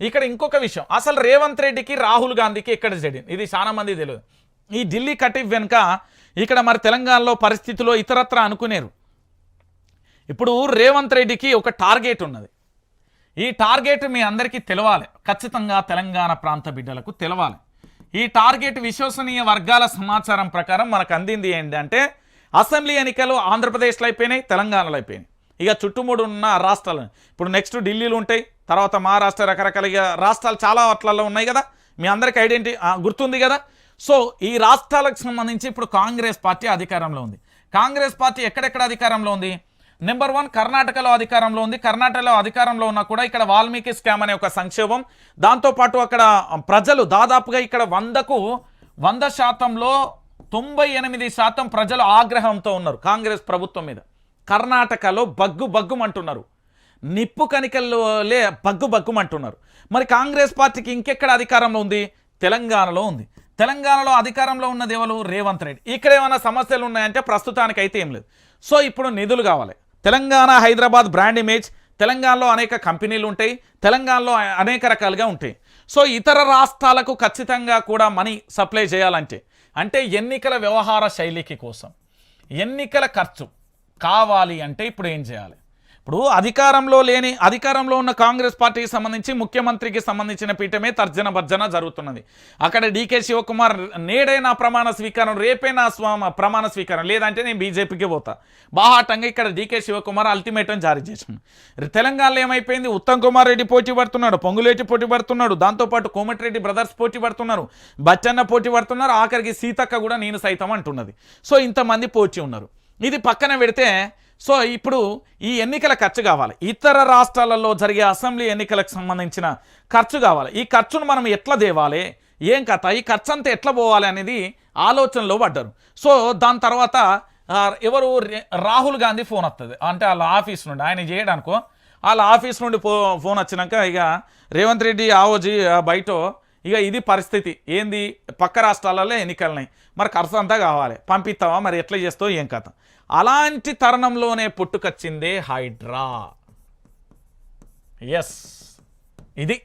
ఇక్కడ ఇంకొక విషయం. అసలు రేవంత్ రెడ్డికి రాహుల్ గాంధీకి ఎక్కడ జరిగింది ఇది చాలా మంది తెలియదు. ఈ ఢిల్లీ కటిఫ్ వెనుక ఇక్కడ మరి తెలంగాణలో పరిస్థితిలో ఇతరత్ర అనుకునేరు. ఇప్పుడు రేవంత్ రెడ్డికి ఒక టార్గెట్ ఉన్నది. ఈ టార్గెట్ మీ అందరికీ తెలవాలి. ఖచ్చితంగా తెలంగాణ ప్రాంత బిడ్డలకు తెలవాలి. ఈ టార్గెట్ విశ్వసనీయ వర్గాల సమాచారం ప్రకారం మనకు అందింది ఏంటంటే అసెంబ్లీ ఎన్నికలు ఆంధ్రప్రదేశ్లో అయిపోయినాయి తెలంగాణలో అయిపోయినాయి. ఇక చుట్టుముడు ఉన్న రాష్ట్రాలు. ఇప్పుడు నెక్స్ట్ ఢిల్లీలో ఉంటాయి. తర్వాత మహారాష్ట్ర రకరకాల ఇక రాష్ట్రాలు చాలా అట్లలో ఉన్నాయి కదా. మీ అందరికి ఐడెంటి గుర్తుంది కదా? సో ఈ రాష్ట్రాలకు సంబంధించి ఇప్పుడు కాంగ్రెస్ పార్టీ అధికారంలో ఉంది. కాంగ్రెస్ పార్టీ ఎక్కడెక్కడ అధికారంలో ఉంది? నెంబర్ వన్ కర్ణాటకలో అధికారంలో ఉంది. కర్ణాటకలో అధికారంలో ఉన్నా కూడా ఇక్కడ వాల్మీకి స్కామ్ అనే ఒక సంక్షోభం. దాంతోపాటు అక్కడ ప్రజలు దాదాపుగా ఇక్కడ వందకు వంద శాతంలో తొంభై ఎనిమిది శాతం ప్రజలు ఆగ్రహంతో ఉన్నారు కాంగ్రెస్ ప్రభుత్వం మీద. కర్ణాటకలో బగ్గు బగ్గుమంటున్నారు. నిప్పు కనికల్లోలే బగ్గు బగ్గుమంటున్నారు మరి కాంగ్రెస్ పార్టీకి ఇంకెక్కడ అధికారంలో ఉంది? తెలంగాణలో ఉంది. తెలంగాణలో అధికారంలో ఉన్నది ఎవరు? రేవంత్ రెడ్డి. ఇక్కడ ఏమైనా సమస్యలు ఉన్నాయంటే ప్రస్తుతానికి అయితే ఏం లేదు. సో ఇప్పుడు నిధులు కావాలి. తెలంగాణ హైదరాబాద్ బ్రాండ్ ఇమేజ్ తెలంగాణలో అనేక కంపెనీలు ఉంటాయి. తెలంగాణలో అనేక రకాలుగా ఉంటాయి. సో ఇతర రాష్ట్రాలకు ఖచ్చితంగా కూడా మనీ సప్లై చేయాలంటే అంటే ఎన్నికల వ్యవహార శైలికి కోసం ఎన్నికల ఖర్చు కావాలి అంటే ఇప్పుడు ఏం చేయాలి? ఇప్పుడు అధికారంలో లేని అధికారంలో ఉన్న కాంగ్రెస్ పార్టీకి సంబంధించి ముఖ్యమంత్రికి సంబంధించిన పీఠమే తర్జన భర్జన జరుగుతున్నది. అక్కడ డీకే శివకుమార్ నేడే నా ప్రమాణ స్వీకారం రేపే నా ప్రమాణ స్వీకారం లేదంటే నేను బీజేపీకి పోతా. బాహాటంగా ఇక్కడ డీకే శివకుమార్ అల్టిమేటం జారీ చేసింది. తెలంగాణలో ఏమైపోయింది? ఉత్తమ్ కుమార్ రెడ్డి పోటీ పడుతున్నాడు పొంగులేటి పోటీ పడుతున్నాడు దాంతోపాటు కోమటిరెడ్డి బ్రదర్స్ పోటీ పడుతున్నారు బచ్చన్న పోటీ పడుతున్నారు ఆఖరికి సీతక్క కూడా నేను సైతం అంటున్నది. సో ఇంతమంది పోటీ ఉన్నారు. ఇది పక్కన పెడితే సో ఇప్పుడు ఈ ఎన్నికల ఖర్చు కావాలి. ఇతర రాష్ట్రాలలో జరిగే అసెంబ్లీ ఎన్నికలకు సంబంధించిన ఖర్చు కావాలి. ఈ ఖర్చును మనం ఎట్లా దేవాలి ఏం కథ? ఈ ఖర్చు అంతా ఎట్లా పోవాలి అనేది ఆలోచనలో పడ్డారు. సో దాని తర్వాత ఎవరు? రాహుల్ గాంధీ ఫోన్ వస్తుంది అంటే వాళ్ళ ఆఫీస్ నుండి ఆయన చేయడానికో వాళ్ళ ఆఫీస్ నుండి ఫో ఫోన్ వచ్చినాక ఇక రేవంత్ రెడ్డి ఆవోజీ బయట ఇక ఇది పరిస్థితి. ఏంది? పక్క రాష్ట్రాలలో ఎన్నికలున్నాయి మరి ఖర్చు అంతా కావాలి. పంపిస్తావా? మరి ఎట్లా చేస్తావు? ఏం కథ? అలాంటి తరుణంలోనే పుట్టుకొచ్చిందే హైడ్రా. ఎస్ ఇది.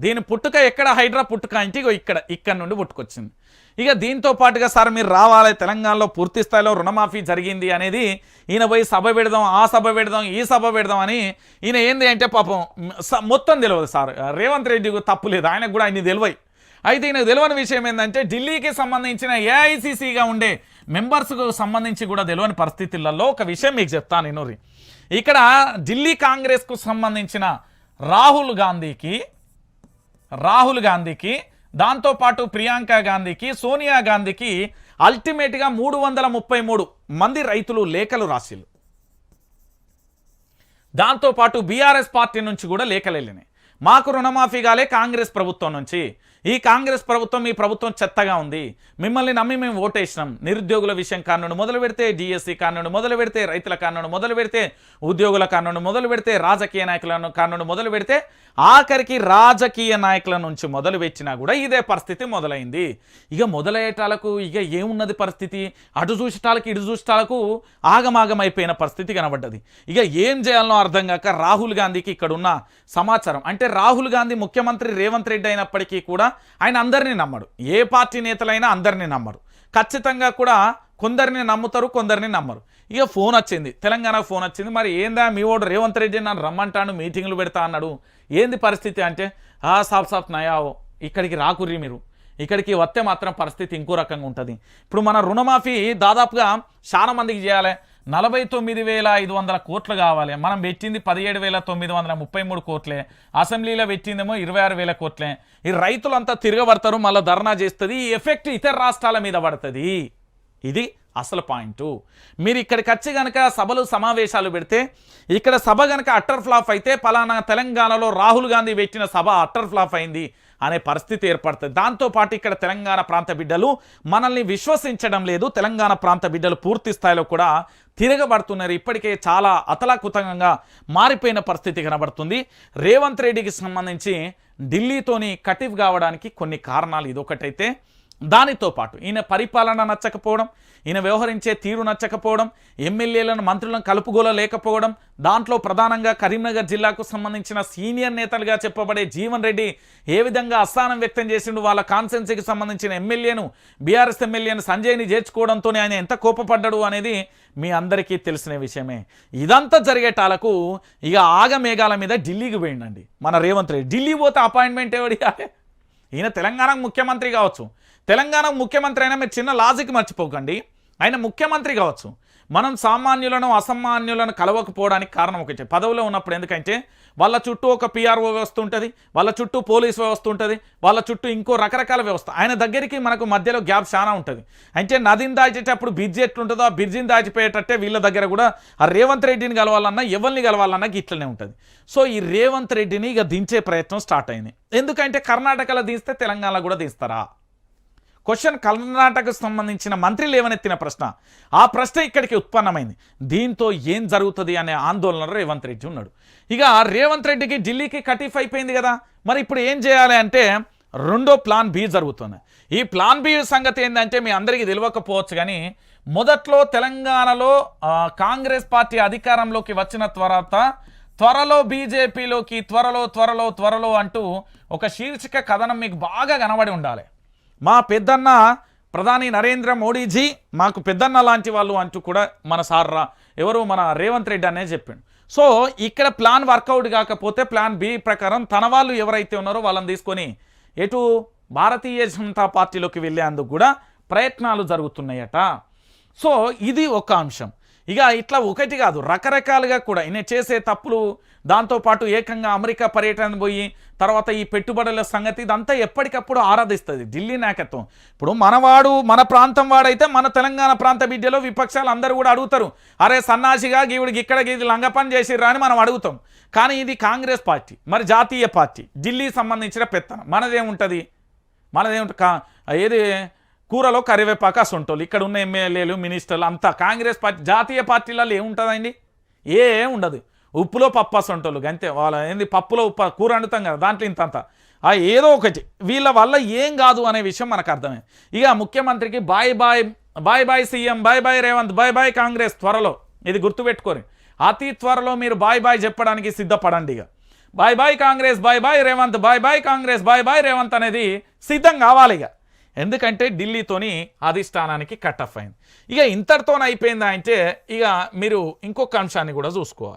దీని పుట్టుక ఎక్కడ? హైడ్రా పుట్టుక అంటే ఇగో ఇక్కడ ఇక్కడ నుండి పుట్టుకొచ్చింది. ఇక దీంతో పాటుగా సార్ మీరు రావాలి తెలంగాణలో పూర్తి స్థాయిలో రుణమాఫీ జరిగింది అనేది ఈయన పోయి సభ పెడదాం ఆ సభ పెడదాం ఈ సభ పెడదాం అని ఈయన ఏంది అంటే పాపం స- మొత్తం తెలియదు సార్. రేవంత్ రెడ్డి తప్పు లేదు ఆయనకు కూడా అన్ని తెలివై అయితే ఈయనకు తెలియని విషయం ఏంటంటే ఢిల్లీకి సంబంధించిన ఏఐసిసిగా ఉండే మెంబర్స్కు సంబంధించి కూడా తెలియని పరిస్థితులలో ఒక విషయం మీకు చెప్తాను నేను ఇక్కడ ఢిల్లీ కాంగ్రెస్కు సంబంధించిన రాహుల్ గాంధీకి రాహుల్ గాంధీకి దాంతోపాటు ప్రియాంక గాంధీకి సోనియా గాంధీకి అల్టిమేట్గా మూడు వందల ముప్పై మూడు మంది రైతులు లేఖలు రాసిల్లు. దాంతోపాటు బీఆర్ఎస్ పార్టీ నుంచి కూడా లేఖలు వెళ్ళినాయి. మాకు రుణమాఫీ కాలే కాంగ్రెస్ ప్రభుత్వం నుంచి. ఈ కాంగ్రెస్ ప్రభుత్వం ఈ ప్రభుత్వం చెత్తగా ఉంది. మిమ్మల్ని నమ్మి మేము ఓటేసినాం. నిరుద్యోగుల విషయం కానుండి మొదలు పెడితే డిఎస్సి కానుండి మొదలు పెడితే రైతుల కానుండి మొదలు పెడితే ఉద్యోగుల కానుండి మొదలు పెడితే రాజకీయ నాయకులను కానుండి మొదలు పెడితే ఆఖరికి రాజకీయ నాయకుల నుంచి మొదలు పెట్టినా కూడా ఇదే పరిస్థితి మొదలైంది. ఇక మొదలయ్యేటాలకు ఇక ఏమున్నది పరిస్థితి? అటు చూసేటాలకు ఇటు చూసేటాలకు ఆగమాగమైపోయిన పరిస్థితి కనబడ్డది. ఇక ఏం చేయాలనో అర్థం కాక రాహుల్ గాంధీకి ఇక్కడున్న సమాచారం. అంటే రాహుల్ గాంధీ ముఖ్యమంత్రి రేవంత్ రెడ్డి అయినప్పటికీ కూడా ఆయన అందరినీ నమ్మడు. ఏ పార్టీ నేతలైనా అందరినీ నమ్మరు. ఖచ్చితంగా కూడా కొందరిని నమ్ముతారు కొందరిని నమ్మరు. ఇక ఫోన్ వచ్చింది. తెలంగాణకు ఫోన్ వచ్చింది. మరి ఏందా మీ ఓడు రేవంత్ రెడ్డి నన్ను రమ్మంటాను మీటింగ్లు పెడతా అన్నాడు. ఏంది పరిస్థితి అంటే ఆ సాఫ్ సాఫ్ నయావో ఇక్కడికి రాకుర్రి మీరు. ఇక్కడికి వస్తే మాత్రం పరిస్థితి ఇంకో రకంగా ఉంటుంది. ఇప్పుడు మన రుణమాఫీ దాదాపుగా చాలా మందికి చేయాలి. నలభై తొమ్మిది వేల ఐదు వందల కోట్లు కావాలి. మనం పెట్టింది పదిహేడు వేల తొమ్మిది వందల ముప్పై మూడు కోట్లే. అసెంబ్లీలో పెట్టిందేమో ఇరవై ఆరు వేల కోట్లే. ఈ రైతులంతా తిరగబడతారు మళ్ళీ ధర్నా చేస్తుంది ఈ ఎఫెక్ట్ ఇతర రాష్ట్రాల మీద పడుతుంది. ఇది అసలు పాయింట్. మీరు ఇక్కడికి వచ్చి కనుక సభలు సమావేశాలు పెడితే ఇక్కడ సభ కనుక అట్టర్ ఫ్లాప్ అయితే పలానా తెలంగాణలో రాహుల్ గాంధీ పెట్టిన సభ అట్టర్ ఫ్లాప్ అయింది. అనే పరిస్థితి ఏర్పడుతుంది. దాంతోపాటు ఇక్కడ తెలంగాణ ప్రాంత బిడ్డలు మనల్ని విశ్వసించడం లేదు. తెలంగాణ ప్రాంత బిడ్డలు పూర్తి స్థాయిలో కూడా తిరగబడుతున్నారు. ఇప్పటికే చాలా అతలాకుతంగా మారిపోయిన పరిస్థితి కనబడుతుంది. రేవంత్ రెడ్డికి సంబంధించి ఢిల్లీతోని కటివ్ కావడానికి కొన్ని కారణాలు ఇదొకటైతే. దానితో పాటు ఈయన పరిపాలన నచ్చకపోవడం ఈయన వ్యవహరించే తీరు నచ్చకపోవడం ఎమ్మెల్యేలను మంత్రులను కలుపుగోల లేకపోవడం దాంట్లో ప్రధానంగా కరీంనగర్ జిల్లాకు సంబంధించిన సీనియర్ నేతలుగా చెప్పబడే జీవన్ రెడ్డి ఏ విధంగా అస్థానం వ్యక్తం చేసిండు వాళ్ళ కాన్సెన్సీకి సంబంధించిన ఎమ్మెల్యేను బీఆర్ఎస్ ఎమ్మెల్యేను సంజయ్ని చేర్చుకోవడంతోనే ఆయన ఎంత కోపపడ్డాడు అనేది మీ అందరికీ తెలిసిన విషయమే. ఇదంతా జరిగేటాలకు ఇక ఆగమేఘాల మీద ఢిల్లీకి పోయిండండి. మన రేవంత్ రెడ్డి. ఢిల్లీ పోతే అపాయింట్మెంట్ ఎవడియాలి ఈయన తెలంగాణకు ముఖ్యమంత్రి కావచ్చు. తెలంగాణ ముఖ్యమంత్రి అయినా మీరు చిన్న లాజిక్ మర్చిపోకండి. ఆయన ముఖ్యమంత్రి కావచ్చు. మనం సామాన్యులను అసామాన్యులను కలవకపోవడానికి కారణం ఒకటి పదవిలో ఉన్నప్పుడు ఎందుకంటే వాళ్ళ చుట్టూ ఒక పిఆర్ఓ వ్యవస్థ ఉంటుంది వాళ్ళ చుట్టూ పోలీస్ వ్యవస్థ ఉంటుంది వాళ్ళ చుట్టూ ఇంకో రకరకాల వ్యవస్థ. ఆయన దగ్గరికి మనకు మధ్యలో గ్యాప్ చాలా ఉంటుంది. అంటే నదిని దాచేటప్పుడు బ్రిడ్జి ఎట్లుంటుందో ఆ బ్రిడ్జిని దాచిపోయేటట్టే వీళ్ళ దగ్గర కూడా ఆ రేవంత్ రెడ్డిని కలవాలన్నా ఎవరిని కలవాలన్నా ఇట్లనే ఉంటుంది. సో ఈ రేవంత్ రెడ్డిని ఇక దించే ప్రయత్నం స్టార్ట్ అయింది. ఎందుకంటే కర్ణాటకలో దిస్తే తెలంగాణలో కూడా దిస్తారా క్వశ్చన్ కర్ణాటకకు సంబంధించిన మంత్రి లేవనెత్తిన ప్రశ్న. ఆ ప్రశ్న ఇక్కడికి ఉత్పన్నమైంది. దీంతో ఏం జరుగుతుంది అనే ఆందోళనలో రేవంత్ రెడ్డి ఉన్నాడు. ఇక రేవంత్ రెడ్డికి ఢిల్లీకి కటీఫ్ అయిపోయింది కదా. మరి ఇప్పుడు ఏం చేయాలి అంటే రెండో ప్లాన్ బి జరుగుతుంది. ఈ ప్లాన్ బి సంగతి ఏంటంటే మీ అందరికీ తెలియకపోవచ్చు కానీ మొదట్లో తెలంగాణలో కాంగ్రెస్ పార్టీ అధికారంలోకి వచ్చిన తర్వాత త్వరలో బీజేపీలోకి త్వరలో త్వరలో త్వరలో అంటూ ఒక శీర్షిక కథనం మీకు బాగా కనబడి ఉండాలి. మా పెద్దన్న ప్రధాని నరేంద్ర మోడీజీ మాకు పెద్దన్న లాంటి వాళ్ళు అంటూ కూడా మన సార్ రా ఎవరు మన రేవంత్ రెడ్డి అనే చెప్పిండు. సో ఇక్కడ ప్లాన్ వర్కౌట్ కాకపోతే ప్లాన్ బి ప్రకారం తన వాళ్ళు ఎవరైతే ఉన్నారో వాళ్ళని తీసుకొని ఎటు భారతీయ జనతా పార్టీలోకి వెళ్ళేందుకు కూడా ప్రయత్నాలు జరుగుతున్నాయట. సో ఇది ఒక అంశం. ఇక ఇట్లా ఒకటి కాదు రకరకాలుగా కూడా ఈయన చేసే తప్పులు దాంతోపాటు ఏకంగా అమెరికా పర్యటన పోయి తర్వాత ఈ పెట్టుబడుల సంగతి ఇదంతా ఎప్పటికప్పుడు ఆరాధిస్తుంది ఢిల్లీ నాయకత్వం. ఇప్పుడు మనవాడు మన ప్రాంతం వాడైతే మన తెలంగాణ ప్రాంత బిడ్డలో విపక్షాలు అందరూ కూడా అడుగుతారు అరే సన్నాసిగా గీవుడికి ఇక్కడ గీది లంగపని చేసిర్రా అని మనం అడుగుతాం. కానీ ఇది కాంగ్రెస్ పార్టీ మరి జాతీయ పార్టీ ఢిల్లీ సంబంధించిన పెత్తనం. మనదేముంటుంది? మనదేముంటుంది కా ఏది కూరలో కరివేపాక సొంటోళ్ళు ఇక్కడ ఉన్న ఎమ్మెల్యేలు మినిస్టర్లు అంతా కాంగ్రెస్ పార్టీ జాతీయ పార్టీలలో ఏముంటుందండి ఏ ఉండదు. ఉప్పులో పప్పు అసొంటోళ్ళు అంతే వాళ్ళ ఏంది పప్పులో ఉప్ప కూర వండుతాం కదా దాంట్లో ఇంత అంత. ఆ ఏదో ఒకటి. వీళ్ళ వల్ల ఏం కాదు అనే విషయం మనకు అర్థమైంది. ఇక ముఖ్యమంత్రికి bye bye bye bye CM bye bye Revanth bye bye Congress త్వరలో. ఇది గుర్తుపెట్టుకోరు. అతి త్వరలో మీరు బాయ్ బాయ్ చెప్పడానికి సిద్ధపడండి ఇక. Bye bye Congress bye bye Revanth bye bye Congress bye bye Revanth అనేది సిద్ధం కావాలి ఇక. ఎందుకంటే ఢిల్లీతోని అధిష్టానానికి కట్ ఆఫ్ అయింది. ఇక ఇంతటితోనైపోయిందా అంటే ఇక మీరు ఇంకొక అంశాన్ని కూడా చూసుకోవాలి.